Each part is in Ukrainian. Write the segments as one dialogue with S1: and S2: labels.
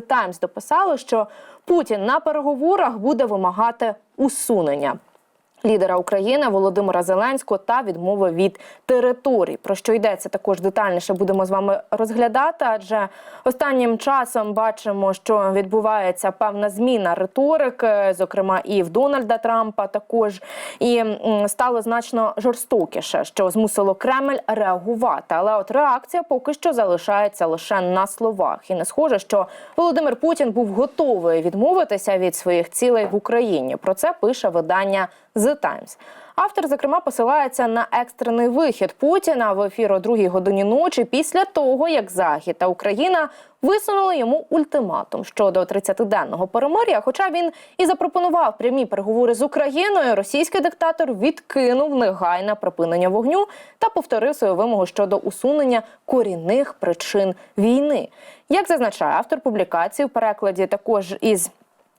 S1: Times дописали, що Путін на переговорах буде вимагати усунення. Лідера України Володимира Зеленського та відмови від територій. Про що йдеться також детальніше будемо з вами розглядати. Адже останнім часом бачимо, що відбувається певна зміна риторики, зокрема і в Дональда Трампа, також і стало значно жорстокіше, що змусило Кремль реагувати. Але от реакція поки що залишається лише на словах, і не схоже, що Володимир Путін був готовий відмовитися від своїх цілей в Україні. Про це пише видання The Times. Автор, зокрема, посилається на екстрений вихід Путіна в ефір о другій годині ночі після того, як Захід та Україна висунули йому ультиматум щодо 30-денного перемир'я. Хоча він і запропонував прямі переговори з Україною, російський диктатор відкинув негайне припинення вогню та повторив свою вимогу щодо усунення корінних причин війни. Як зазначає автор публікації в перекладі, також із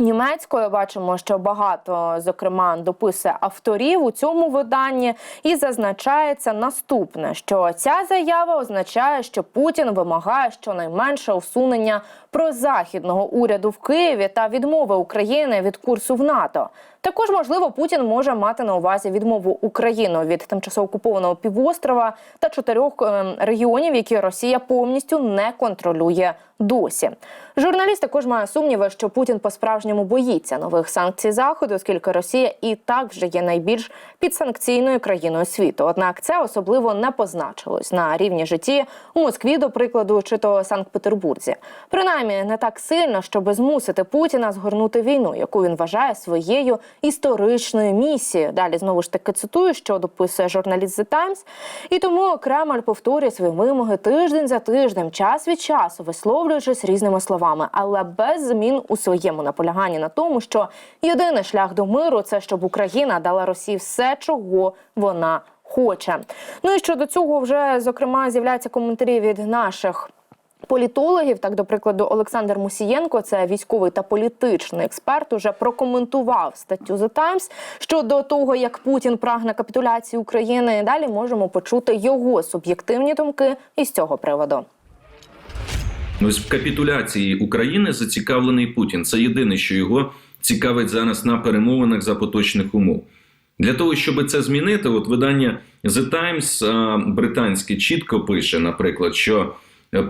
S1: Німецькою бачимо, що багато, зокрема, дописує авторів у цьому виданні, і зазначається наступне: що ця заява означає, що Путін вимагає щонайменше усунення прозахідного уряду в Києві та відмови України від курсу в НАТО. Також можливо Путін може мати на увазі відмову України від тимчасово окупованого півострова та чотирьох ем, регіонів, які Росія повністю не контролює досі. Журналіст також має сумніви, що Путін по-справжньому боїться нових санкцій заходу, оскільки Росія і так вже є найбільш підсанкційною країною світу. Однак це особливо не позначилось на рівні житті у Москві, до прикладу, чи то Санкт-Петербурзі. Принаймні не так сильно, щоб змусити Путіна згорнути війну, яку він вважає своєю історичною місією. Далі знову ж таки цитую, що дописує журналіст The Times. І тому Кремль повторює свої вимоги тиждень за тижнем, час від часу, висловлюючись різними словами, але без змін у своєму наполяганні на тому, що єдиний шлях до миру це щоб Україна дала Росії все, чого вона хоче. Ну і щодо цього вже зокрема з'являються коментарі від наших. Політологів, так до прикладу, Олександр Мусієнко, це військовий та політичний експерт, уже прокоментував статтю The Times щодо того, як Путін прагне капітуляції України. Далі можемо почути його суб'єктивні думки із цього приводу.
S2: Ось в капітуляції України зацікавлений Путін. Це єдине, що його цікавить зараз на перемовинах за поточних умов. Для того, щоб це змінити, от видання The Times британське чітко пише, наприклад, що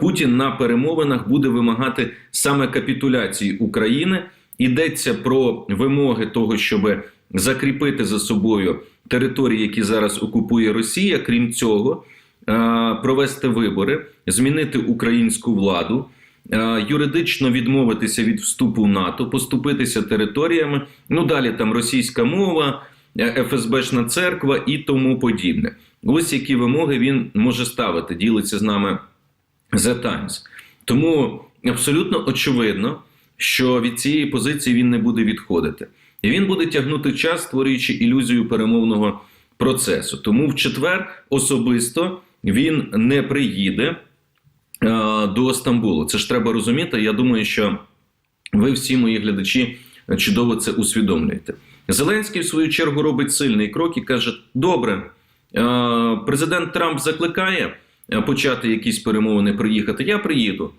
S2: Путін на перемовинах буде вимагати саме капітуляції України. Йдеться про вимоги того, щоб закріпити за собою території, які зараз окупує Росія. Крім цього, е, провести вибори, змінити українську владу, е, юридично відмовитися від вступу в НАТО, поступитися територіями. Ну далі там російська мова, е, ФСБшна церква і тому подібне. Ось які вимоги він може ставити. Ділиться з нами The Times. Тому абсолютно очевидно, що від цієї позиції він не буде відходити. І він буде тягнути час, створюючи ілюзію перемовного процесу. Тому в четвер особисто він не приїде е, до Стамбулу. Це ж треба розуміти. Я думаю, що ви всі мої глядачі чудово це усвідомлюєте. Зеленський, в свою чергу, робить сильний крок і каже: Добре, е, президент Трамп закликає почати якісь перемовини, приїхати. Я приїду.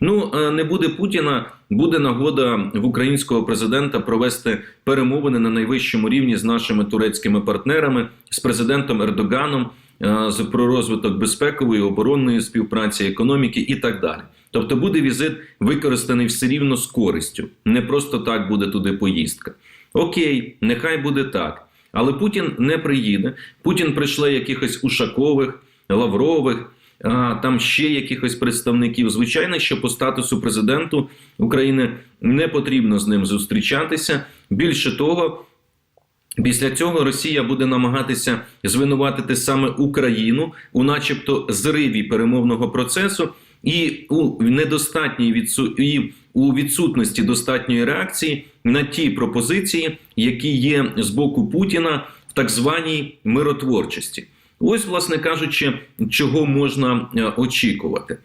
S2: Ну, е, не буде Путіна, буде нагода в українського президента провести перемовини на найвищому рівні з нашими турецькими партнерами, з президентом Ердоганом, е, про розвиток безпекової, оборонної співпраці, економіки і так далі. Тобто буде візит використаний все рівно з користю. Не просто так буде туди поїздка. Окей, нехай буде так. Але Путін не приїде. Путін прийшле якихось Ушакових, Лаврових там ще якихось представників. Звичайно, що по статусу президенту України не потрібно з ним зустрічатися. Більше того, після цього Росія буде намагатися звинуватити саме Україну у, начебто, зриві перемовного процесу. І у недостатній відсу... у відсутності достатньої реакції на ті пропозиції, які є з боку Путіна в так званій миротворчості. Ось, власне кажучи, чого можна е, очікувати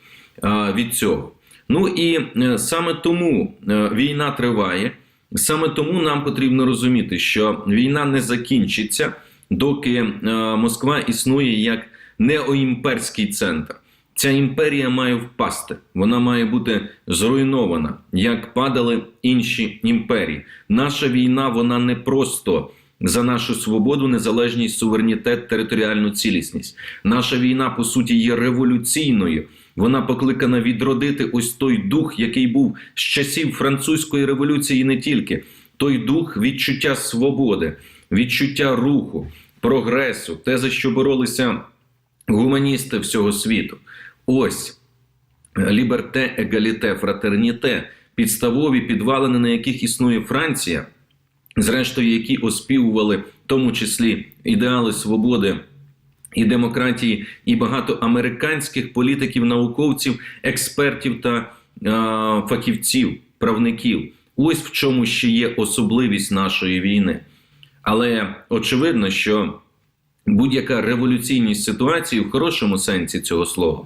S2: е, від цього. Ну і е, саме тому війна триває, саме тому нам потрібно розуміти, що війна не закінчиться, доки Москва існує як неоімперський центр. Ця імперія має впасти, вона має бути зруйнована, як падали інші імперії. Наша війна вона не просто за нашу свободу, незалежність, суверенітет, територіальну цілісність. Наша війна, по суті, є революційною. Вона покликана відродити ось той дух, який був з часів французької революції, і не тільки той дух відчуття свободи, відчуття руху, прогресу, те, за що боролися гуманісти всього світу. Ось ліберте, егаліте, фратерніте, підставові підвалини, на яких існує Франція, зрештою, які оспівували в тому числі ідеали свободи і демократії, і багато американських політиків, науковців, експертів та е, фахівців, правників. Ось в чому ще є особливість нашої війни. Але очевидно, що будь-яка революційність ситуації в хорошому сенсі цього слова,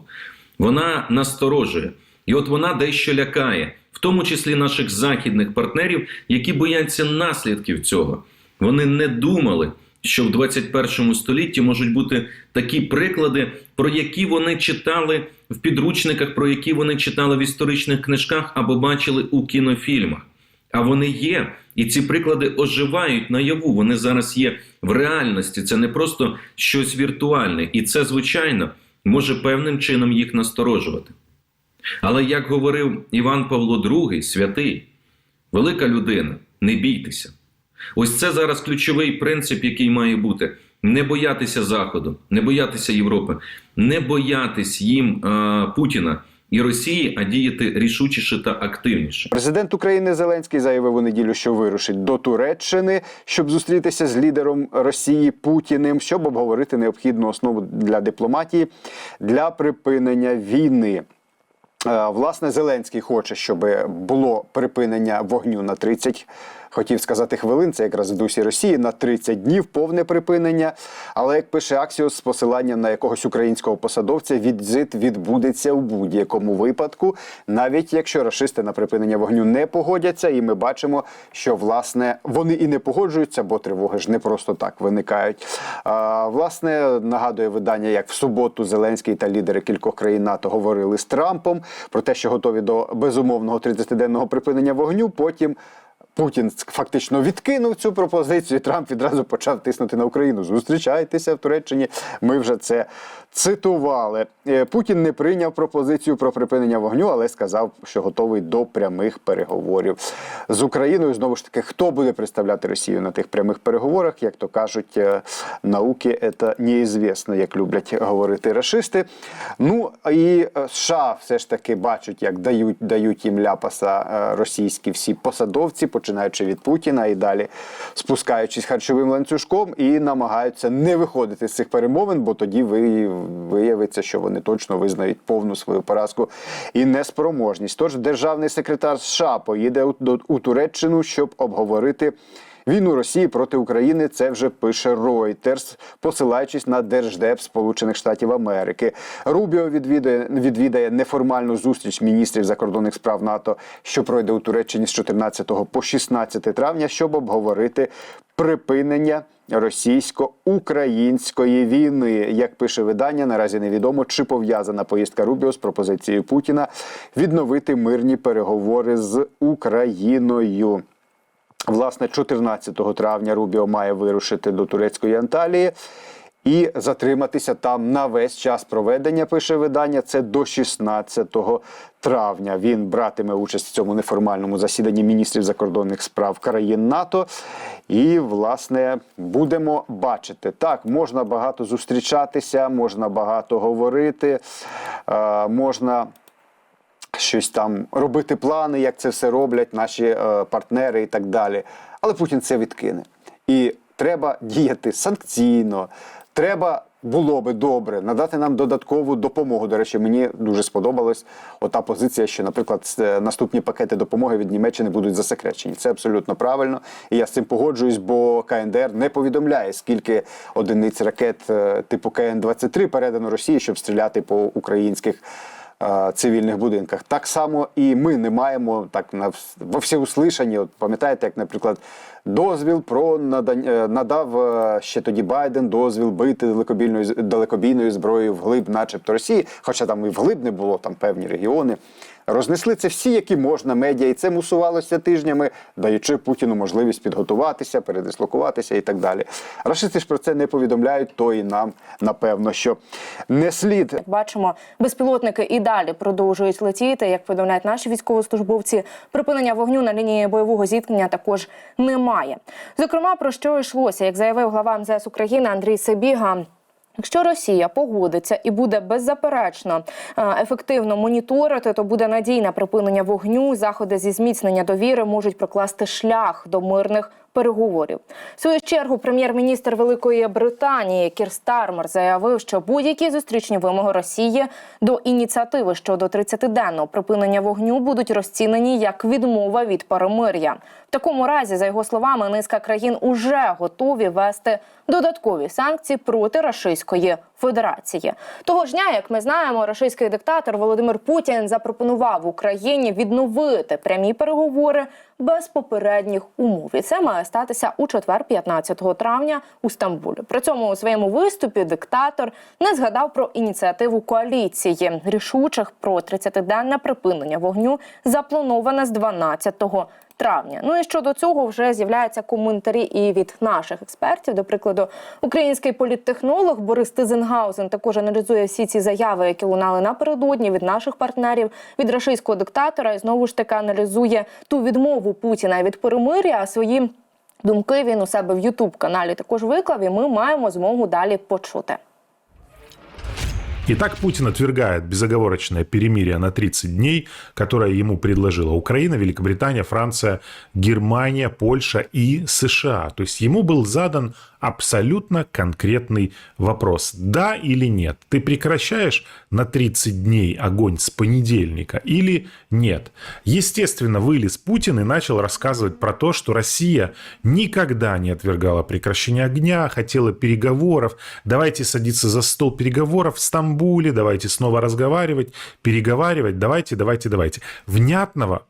S2: вона насторожує. І от вона дещо лякає, в тому числі наших західних партнерів, які бояться наслідків цього. Вони не думали, що в 21 столітті можуть бути такі приклади, про які вони читали в підручниках, про які вони читали в історичних книжках або бачили у кінофільмах. А вони є, і ці приклади оживають наяву. Вони зараз є в реальності. Це не просто щось віртуальне, і це, звичайно, може певним чином їх насторожувати. Але як говорив Іван Павло II, святий, велика людина, не бійтеся. Ось це зараз ключовий принцип, який має бути: не боятися Заходу, не боятися Європи, не боятись їм е, Путіна і Росії, а діяти рішучіше та активніше.
S3: Президент України Зеленський заявив у неділю, що вирушить до Туреччини, щоб зустрітися з лідером Росії Путіним, щоб обговорити необхідну основу для дипломатії для припинення війни. Е, Власне, Зеленський хоче, щоб було припинення вогню на 30, хотів сказати хвилин, це якраз в дусі Росії, на 30 днів повне припинення. Але як пише Аксіос з посиланням на якогось українського посадовця, відзит відбудеться у будь-якому випадку, навіть якщо рашисти на припинення вогню не погодяться, і ми бачимо, що власне вони і не погоджуються, бо тривоги ж не просто так виникають. А, власне, нагадує видання, як в суботу Зеленський та лідери кількох країн НАТО говорили з Трампом про те, що готові до безумовного 30-денного припинення вогню. Потім Путін фактично відкинув цю пропозицію. Трамп відразу почав тиснути на Україну. Зустрічайтеся в Туреччині. Ми вже це цитували. Е, Путін не прийняв пропозицію про припинення вогню, але сказав, що готовий до прямих переговорів з Україною. Знову ж таки, хто буде представляти Росію на тих прямих переговорах, як то кажуть, е, науки це неізвісно, як люблять говорити рашисти. Ну і е, США все ж таки бачать, як дають, дають їм ляпаса російські всі посадовці, починаючи від Путіна і далі спускаючись харчовим ланцюжком, і намагаються не виходити з цих перемовин, бо тоді ви, виявиться, що вони точно визнають повну свою поразку і неспроможність. Тож державний секретар США поїде у, Туреччину, щоб обговорити. Війну Росії проти України це вже пише Reuters, посилаючись на держдеп Сполучених Штатів Америки. Рубіо відвідає, відвідає неформальну зустріч міністрів закордонних справ НАТО, що пройде у Туреччині з 14 по 16 травня, щоб обговорити припинення російсько-української війни. Як пише видання, наразі невідомо, чи пов'язана поїздка Рубіо з пропозицією Путіна відновити мирні переговори з Україною. Власне, 14 травня Рубіо має вирушити до турецької Анталії і затриматися там на весь час проведення, пише видання. Це до 16 травня. Він братиме участь в цьому неформальному засіданні міністрів закордонних справ країн НАТО. І, власне, будемо бачити. Так, можна багато зустрічатися, можна багато говорити, е, можна щось там робити плани, як це все роблять наші е, партнери і так далі. Але Путін це відкине. І треба діяти санкційно. Треба було би добре надати нам додаткову допомогу. До речі, мені дуже сподобалась ота позиція, що, наприклад, е, наступні пакети допомоги від Німеччини будуть засекречені. Це абсолютно правильно, і я з цим погоджуюсь, бо КНДР не повідомляє, скільки одиниць ракет е, типу КН-23 передано Росії, щоб стріляти по українських цивільних будинках. Так само і ми не маємо так на во всеуслишанні. От пам'ятаєте, як, наприклад, дозвіл про надання е, надав е, ще тоді Байден дозвіл бити далекобійною далекобійною зброєю вглиб, начебто Росії, хоча там і вглиб не було, там певні регіони. Рознесли це всі, які можна медіа, і це мусувалося тижнями, даючи Путіну можливість підготуватися, передислокуватися і так далі. Рашисти ж про це не повідомляють, то і нам напевно, що не слід
S1: Як бачимо, безпілотники і далі продовжують летіти. Як повідомляють наші військовослужбовці, припинення вогню на лінії бойового зіткнення також немає. Зокрема, про що йшлося, як заявив глава МЗС України Андрій Сибіга. Якщо Росія погодиться і буде беззаперечно е, ефективно моніторити, то буде надійне припинення вогню. Заходи зі зміцнення довіри можуть прокласти шлях до мирних переговорів. В свою чергу прем'єр-міністр Великої Британії Кір Стармер заявив, що будь-які зустрічні вимоги Росії до ініціативи щодо 30-денного припинення вогню будуть розцінені як відмова від перемир'я. В такому разі, за його словами, низка країн уже готові вести додаткові санкції проти Російської Федерації. Того ж дня, як ми знаємо, російський диктатор Володимир Путін запропонував Україні відновити прямі переговори без попередніх умов. І це має статися у четвер, 15 травня у Стамбулі. При цьому у своєму виступі диктатор не згадав про ініціативу коаліції рішучих про 30-денне припинення вогню, заплановане з 12 травня. Ну і щодо цього вже з'являються коментарі і від наших експертів. До прикладу, український політтехнолог Борис Тизенгаузен також аналізує всі ці заяви, які лунали напередодні від наших партнерів, від рашистського диктатора, і знову ж таки аналізує ту відмову Путіна від перемир'я. А свої думки він у себе в Ютуб каналі також виклав. І ми маємо змогу далі почути.
S4: Итак, Путин отвергает безоговорочное перемирие на 30 дней, которое ему предложила Украина, Великобритания, Франция, Германия, Польша и США. То есть ему был задан абсолютно конкретный вопрос. Да или нет? Ты прекращаешь на 30 дней огонь с понедельника или нет? Естественно, вылез Путин и начал рассказывать про то, что Россия никогда не отвергала прекращение огня, хотела переговоров. Давайте садиться за стол переговоров в Стамбуле, давайте снова разговаривать, переговаривать, давайте, давайте, давайте. Внятного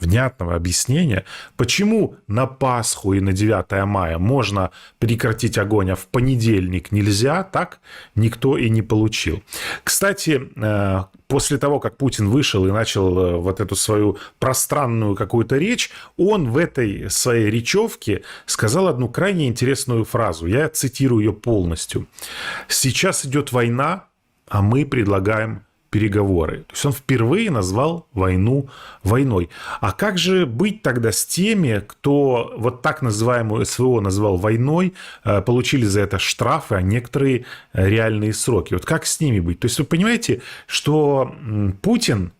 S4: внятного объяснения, почему на Пасху и на 9 мая можно прекратить огонь, а в понедельник нельзя, так никто и не получил. Кстати, э, после того, как Путин вышел и начал э, вот эту свою пространную какую-то речь, он в этой своей речевке сказал одну крайне интересную фразу. Я цитирую ее полностью. «Сейчас идет война, а мы предлагаем переговоры. То есть он впервые назвал войну войной. А как же быть тогда с теми, кто вот так называемую СВО назвал войной, э, получили за это штрафы, а некоторые э, реальные сроки? Вот как с ними быть? То есть вы понимаете, что Путин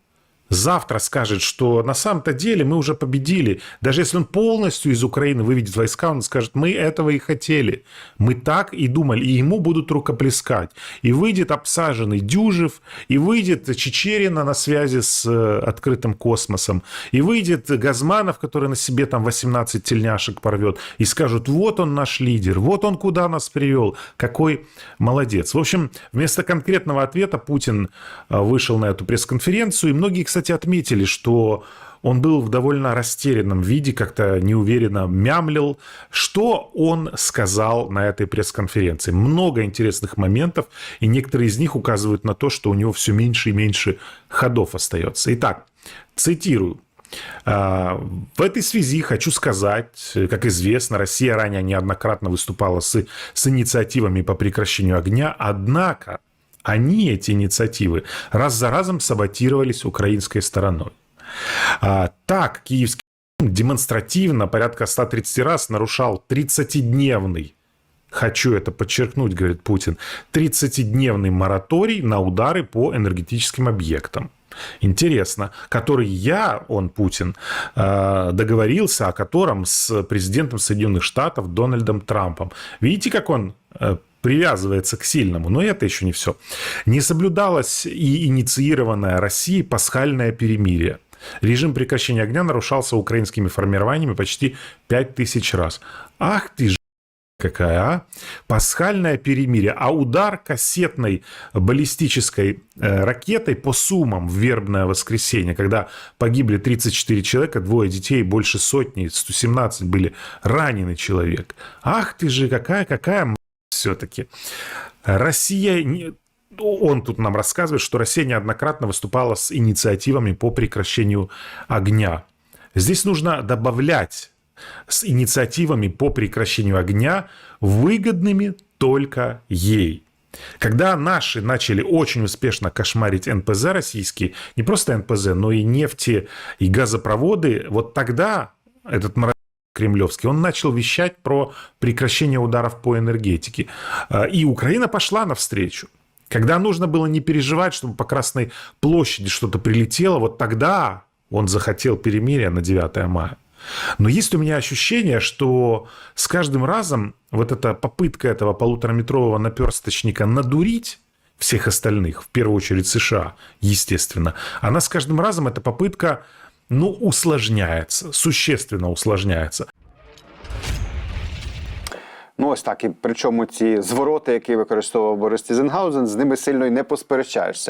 S4: завтра скажет, что на самом-то деле мы уже победили. Даже если он полностью из Украины выведет войска, он скажет, мы этого и хотели. Мы так и думали. И ему будут рукоплескать. И выйдет обсаженный Дюжев, и выйдет Чечерина на связи с э, открытым космосом, и выйдет Газманов, который на себе там 18 тельняшек порвет, и скажут, вот он наш лидер, вот он куда нас привел, какой молодец. В общем, вместо конкретного ответа Путин э, вышел на эту пресс-конференцию, и многие, кстати, отметили, что он был в довольно растерянном виде, как-то неуверенно мямлил. Что он сказал на этой пресс-конференции? Много интересных моментов, и некоторые из них указывают на то, что у него все меньше и меньше ходов остается. Итак, цитирую. А, В этой связи хочу сказать, как известно, Россия ранее неоднократно выступала с, с инициативами по прекращению огня, однако они, эти инициативы, раз за разом саботировались украинской стороной. А, Так, киевский демонстративно порядка 130 раз нарушал 30-дневный Хочу это подчеркнуть, говорит Путин. 30-дневный мораторий на удары по энергетическим объектам. Интересно, который я, он, Путин, э, договорился о котором с президентом Соединенных Штатов Дональдом Трампом. Видите, как он э, привязывается к сильному. Но это еще не все. Не соблюдалось и инициированное Россией пасхальное перемирие. Режим прекращения огня нарушался украинскими формированиями почти 5000 раз. Ах ты ж какая, а? Пасхальное перемирие. А удар кассетной баллистической э, ракетой по Сумам в вербное воскресенье, когда погибли 34 человека, двое детей, больше сотни, 117 были ранены человек. Ах ты же, какая, какая все-таки. Россия... не- Он тут нам рассказывает, что Россия неоднократно выступала с инициативами по прекращению огня. Здесь нужно добавлять с инициативами по прекращению огня, выгодными только ей. Когда наши начали очень успешно кошмарить НПЗ российские, не просто НПЗ, но и нефти и газопроводы, вот тогда этот кремлевский, он начал вещать про прекращение ударов по энергетике. А, И Украина пошла навстречу. Когда нужно было не переживать, чтобы по Красной площади что-то прилетело, вот тогда он захотел перемирия на 9 мая. Но есть у меня ощущение, что с каждым разом вот эта попытка этого полутораметрового наперсточника надурить всех остальных, в первую очередь США, естественно, она с каждым разом, эта попытка, ну, усложняется, существенно усложняется.
S3: Ну, ось так. І причому ці звороти, які використовував Борис Тізенгаузен, з ними сильно й не посперечаєшся.